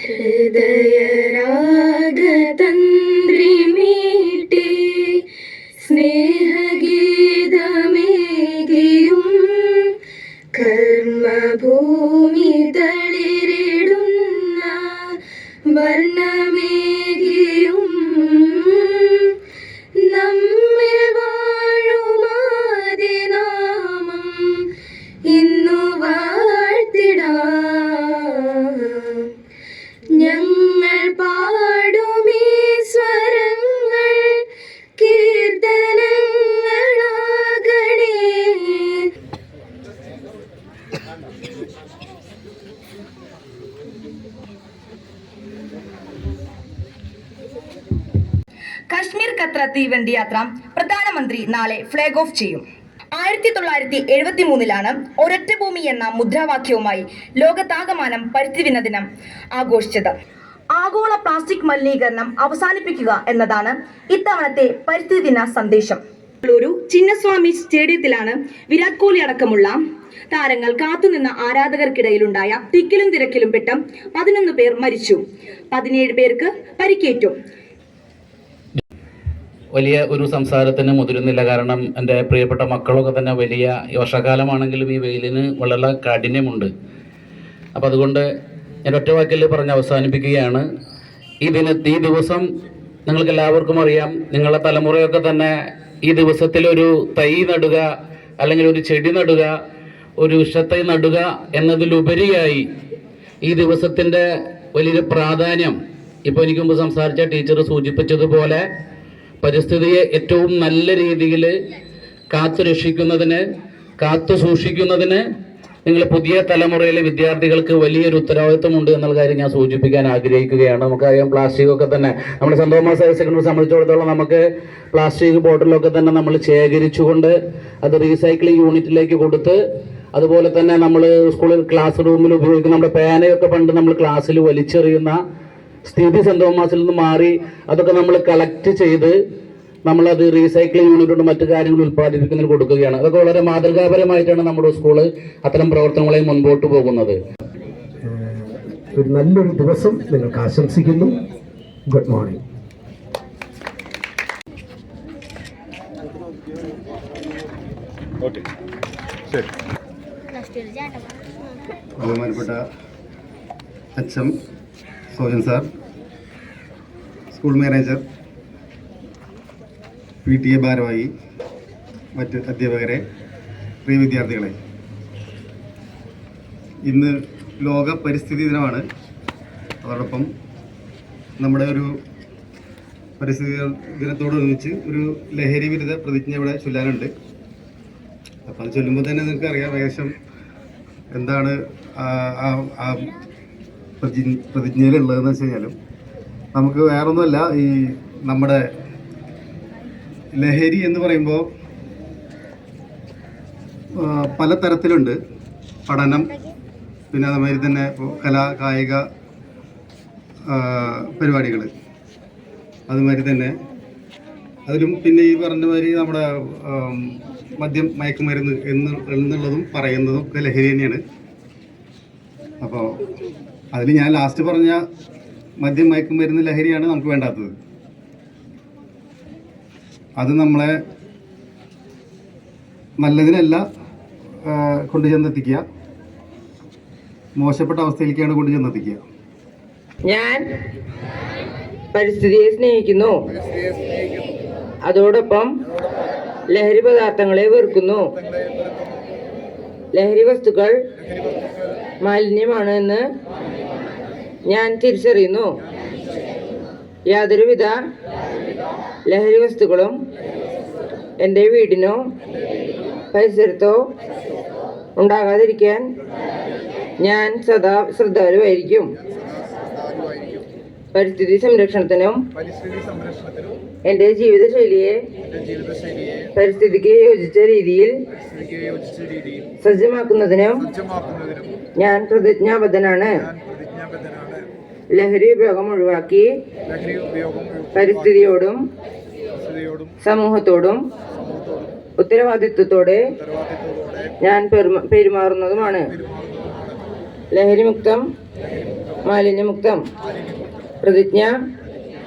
ഹൃദയരാഗതന്ത്രിമീട്ടി കശ്മീർ തീവണ്ടി യാത്ര പ്രധാനമന്ത്രി നാളെ ഫ്ലാഗ് ഓഫ് ചെയ്യും. ആയിരത്തി തൊള്ളായിരത്തി എഴുപത്തി മൂന്നിലാണ് ഒരൊറ്റ ഭൂമി എന്ന മുദ്രാവാക്യവുമായി ലോകത്താകമാനം പരിസ്ഥിതി ദിനം ആഘോഷിച്ചത്. ആഗോള പ്ലാസ്റ്റിക് മലിനീകരണം അവസാനിപ്പിക്കുക എന്നതാണ് ഇത്തവണത്തെ പരിസ്ഥിതി ദിന സന്ദേശം. ബംഗളൂരു ചിന്നസ്വാമി സ്റ്റേഡിയത്തിലാണ് വിരാട് കോഹ്ലി അടക്കമുള്ള താരങ്ങൾ കാത്തുനിന്ന ആരാധകർക്കിടയിലുണ്ടായ തിക്കിലും തിരക്കിലും പെട്ട പതിനൊന്ന് പേർ മരിച്ചു. പതിനേഴ് പേർക്ക് പരിക്കേറ്റു. വലിയ ഒരു സംസാരത്തിന് മുതിരുന്നില്ല. കാരണം എന്റെ പ്രിയപ്പെട്ട മക്കളൊക്കെ തന്നെ വലിയ വർഷകാലമാണെങ്കിലും ഈ വെയിലിന് വളരെ കാഠിന്യമുണ്ട്. അപ്പം അതുകൊണ്ട് ഞാൻ ഒറ്റ വാക്കിൽ പറഞ്ഞ് അവസാനിപ്പിക്കുകയാണ്. ഈ ദിന ഈ ദിവസം നിങ്ങൾക്ക് എല്ലാവർക്കും അറിയാം. നിങ്ങളുടെ തലമുറയൊക്കെ തന്നെ ഈ ദിവസത്തിലൊരു തൈ നടുക അല്ലെങ്കിൽ ഒരു ചെടി നടുക ഒരു വിഷത്തൈ നടുക എന്നതിലുപരിയായി ഈ ദിവസത്തിന്റെ വലിയൊരു പ്രാധാന്യം. ഇപ്പോൾ എനിക്ക് മുമ്പ് സംസാരിച്ച ടീച്ചർ സൂചിപ്പിച്ചതുപോലെ പരിസ്ഥിതിയെ ഏറ്റവും നല്ല രീതിയിൽ കാത്തു രക്ഷിക്കുന്നതിന് കാത്തു സൂക്ഷിക്കുന്നതിന് നിങ്ങൾ പുതിയ തലമുറയിലെ വിദ്യാർത്ഥികൾക്ക് വലിയൊരു ഉത്തരവാദിത്വമുണ്ട് എന്നുള്ള കാര്യം ഞാൻ സൂചിപ്പിക്കാൻ ആഗ്രഹിക്കുകയാണ്. നമുക്കറിയാം പ്ലാസ്റ്റിക് ഒക്കെ തന്നെ തോമസ് ഹയർ സെക്കൻഡറി സംബന്ധിച്ചിടത്തോളം നമുക്ക് പ്ലാസ്റ്റിക് ബോട്ടിലൊക്കെ തന്നെ നമ്മൾ ശേഖരിച്ചുകൊണ്ട് അത് റീസൈക്ലിംഗ് യൂണിറ്റിലേക്ക് കൊടുത്ത് അതുപോലെ തന്നെ നമ്മൾ സ്കൂളിൽ ക്ലാസ് റൂമിൽ ഉപയോഗിക്കുന്ന നമ്മുടെ പേനയൊക്കെ പണ്ട് നമ്മൾ ക്ലാസ്സിൽ വലിച്ചെറിയുന്ന സ്ഥിതി സെന്റ് തോമസിൽ നിന്ന് മാറി അതൊക്കെ നമ്മൾ കളക്ട് ചെയ്ത് നമ്മളത് റീസൈക്ലിംഗ് യൂണിറ്റും മറ്റു കാര്യങ്ങൾ ഉൽപ്പാദിപ്പിക്കുന്നതിന് കൊടുക്കുകയാണ്. അതൊക്കെ വളരെ മാതൃകാപരമായിട്ടാണ് നമ്മുടെ സ്കൂൾ അത്തരം പ്രവർത്തനങ്ങളെ മുൻപോട്ട് പോകുന്നത്. ഒരു നല്ലൊരു ദിവസം നിങ്ങൾക്ക് ആശംസിക്കുന്നു. ഗുഡ് മോർണിംഗ് ബഹുമാനപ്പെട്ട അച്ഛൻ Sojan sir school manager P T A ഭാരവാഹി മറ്റ് അധ്യാപകരെ പ്രിയ വിദ്യാർത്ഥികളെ. ഇന്ന് ലോക പരിസ്ഥിതി ദിനമാണ്. അതോടൊപ്പം നമ്മുടെ ഒരു പരിസ്ഥിതി ദിനത്തോടനുബന്ധിച്ച് ഒരു ലഹരി വിരുദ്ധ പ്രതിജ്ഞ ഇവിടെ ചൊല്ലാനുണ്ട്. അപ്പം അത് ചൊല്ലുമ്പോൾ തന്നെ നിങ്ങൾക്ക് അറിയാം ഏകദേശം എന്താണ് പ്രതി- പ്രതിജ്ഞയിലുള്ളതെന്ന് വെച്ച് കഴിഞ്ഞാലും നമുക്ക് വേറൊന്നുമല്ല ഈ നമ്മുടെ ലഹരി എന്ന് പറയുമ്പോൾ പല തരത്തിലുണ്ട് പഠനം പിന്നെ അതുമാതിരി തന്നെ കലാ കായിക പരിപാടികൾ അതുമാതിരി തന്നെ അതിലും പിന്നെ ഈ പറഞ്ഞ മാതിരി നമ്മുടെ മദ്യം മയക്കുമരുന്ന് എന്ന് എന്നുള്ളതും പറയുന്നതും ഒക്കെ ലഹരി തന്നെയാണ്. അപ്പോൾ അതിൽ ഞാൻ ലാസ്റ്റ് പറഞ്ഞ മദ്യം വരുന്ന ലഹരിയാണ് നമുക്ക് വേണ്ടാത്തത്. അത് നമ്മളെ നല്ലതിനല്ല കൊണ്ടു ചെന്നെത്തിക്കുക. മോശപ്പെട്ട അവസ്ഥയിലേക്കാണ് കൊണ്ടു ചെന്നെത്തിക്കുക. ഞാൻ പരിസ്ഥിതിയെ സ്നേഹിക്കുന്നു. അതോടൊപ്പം ലഹരി പദാർത്ഥങ്ങളെ വെറുക്കുന്നു. ലഹരി വസ്തുക്കൾ മാലിന്യമാണ് എന്ന് ഞാൻ തിരിച്ചറിയുന്നു. യാതൊരുവിധ ലഹരി വസ്തുക്കളും എന്റെ വീടിനോ പരിസരത്തോ ഉണ്ടാകാതിരിക്കാൻ ഞാൻ സദാ ശ്രദ്ധാലുവായിരിക്കും. പരിസ്ഥിതി സംരക്ഷണത്തിനും എന്റെ ജീവിതശൈലിയെ പരിസ്ഥിതിക്ക് യോജിച്ച രീതിയിൽ സജ്ജമാക്കുന്നതിനും ഞാൻ പ്രതിജ്ഞാബദ്ധനാണ്. ലഹരി ഉപയോഗം ഒഴിവാക്കി പരിസ്ഥിതിയോടും സമൂഹത്തോടും ഉത്തരവാദിത്വത്തോടെ ഞാൻ പെരുമാറുന്നതുമാണ്. ലഹരിമുക്തം മാലിന്യമുക്തം പ്രതിജ്ഞ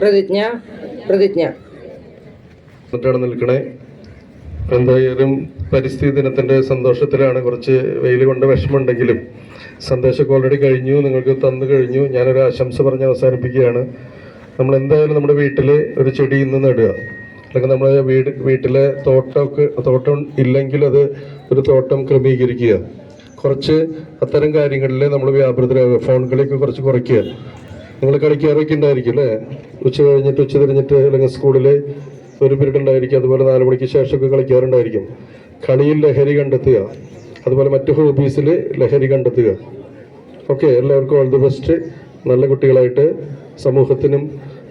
പ്രതിജ്ഞ പ്രതിജ്ഞ. നിൽക്കണേ. എന്തായാലും പരിസ്ഥിതി ദിനത്തിന്റെ സന്തോഷത്തിലാണ് കുറച്ച് വെയിൽ കൊണ്ട് വിഷമമുണ്ടെങ്കിലും സന്ദേശമൊക്കെ ഓൾറെഡി കഴിഞ്ഞു നിങ്ങൾക്ക് തന്നു കഴിഞ്ഞു. ഞാനൊരു ആശംസ പറഞ്ഞ് അവസാനിപ്പിക്കുകയാണ്. നമ്മൾ എന്തായാലും നമ്മുടെ വീട്ടിൽ ഒരു ചെടി ഇന്ന് നടുക. അല്ലെങ്കിൽ നമ്മുടെ വീട് വീട്ടിലെ തോട്ടമൊക്കെ തോട്ടം ഇല്ലെങ്കിൽ അത് ഒരു തോട്ടം ക്രമീകരിക്കുക. കുറച്ച് അത്തരം കാര്യങ്ങളിൽ നമ്മൾ വ്യാപൃതരാകുക ഫോൺ കളിയൊക്കെ കുറച്ച് കുറയ്ക്കുക. നിങ്ങൾ കളിക്കാറൊക്കെ ഉണ്ടായിരിക്കും അല്ലേ? ഉച്ച കഴിഞ്ഞിട്ട് ഉച്ച തിരിഞ്ഞിട്ട് അല്ലെങ്കിൽ സ്കൂളിൽ ഒരു പീരീഡ് ഉണ്ടായിരിക്കും അതുപോലെ നാല് മണിക്ക് ശേഷമൊക്കെ കളിക്കാറുണ്ടായിരിക്കും. കളിയിൽ ലഹരി കണ്ടെത്തുക അതുപോലെ മറ്റു ഹോബീസിൽ ലഹരി കണ്ടെത്തുക. ഓക്കെ എല്ലാവർക്കും ഓൾ ദി ബെസ്റ്റ് നല്ല കുട്ടികളായിട്ട് സമൂഹത്തിനും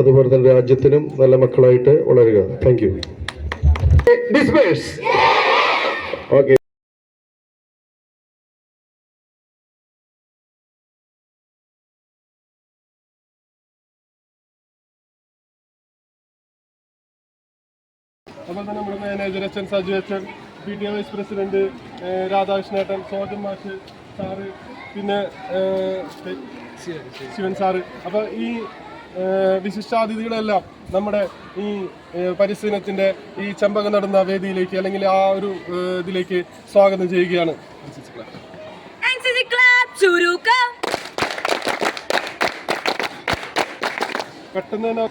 അതുപോലെ തന്നെ രാജ്യത്തിനും നല്ല മക്കളായിട്ട് വളരുക. താങ്ക് യു ഓക്കെ അതുപോലെ തന്നെ നമ്മുടെ മാനേജർ എൻ സജു അച്ഛൻ P T A vice president രാധാകൃഷ്ണേട്ടൻ Sojan മാഷ് സാറ് പിന്നെ ശിവൻ സാറ്. അപ്പോൾ ഈ വിശിഷ്ടാതിഥികളെല്ലാം നമ്മുടെ ഈ പരിസ്ഥിതിനത്തിന്റെ ഈ ചെമ്പക നടന്ന വേദിയിലേക്ക് അല്ലെങ്കിൽ ആ ഒരു ഇതിലേക്ക് സ്വാഗതം ചെയ്യുകയാണ്. പെട്ടെന്ന് തന്നെ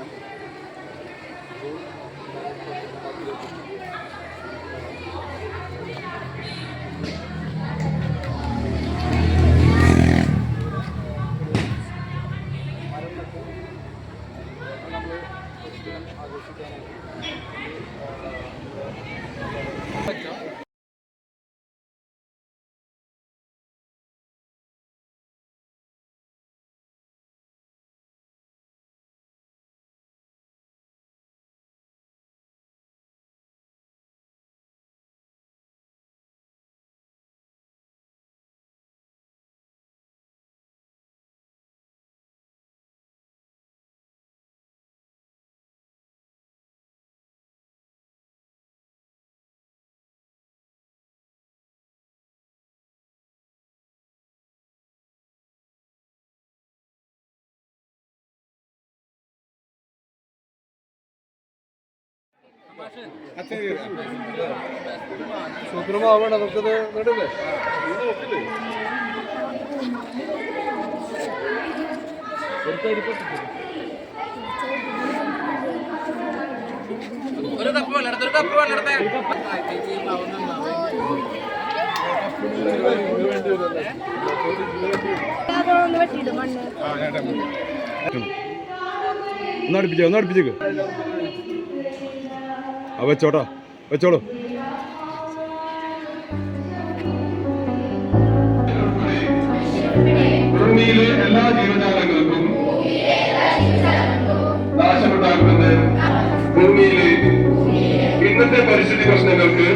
സൂത്രമാവണം നമുക്കത് നടുവേ ഒന്ന് അടുപ്പിച്ചേ ഒന്ന് അടുപ്പിച്ചേക്ക് ആ വെച്ചോട്ടോ. വെച്ചോളൂ. ഭൂമിയിലെ എല്ലാ ജീവജാലങ്ങൾക്കും നാശമുണ്ടാക്കുന്നത് ഭൂമിയിലെ ഇന്നത്തെ പരിസ്ഥിതി പ്രശ്നങ്ങൾക്ക്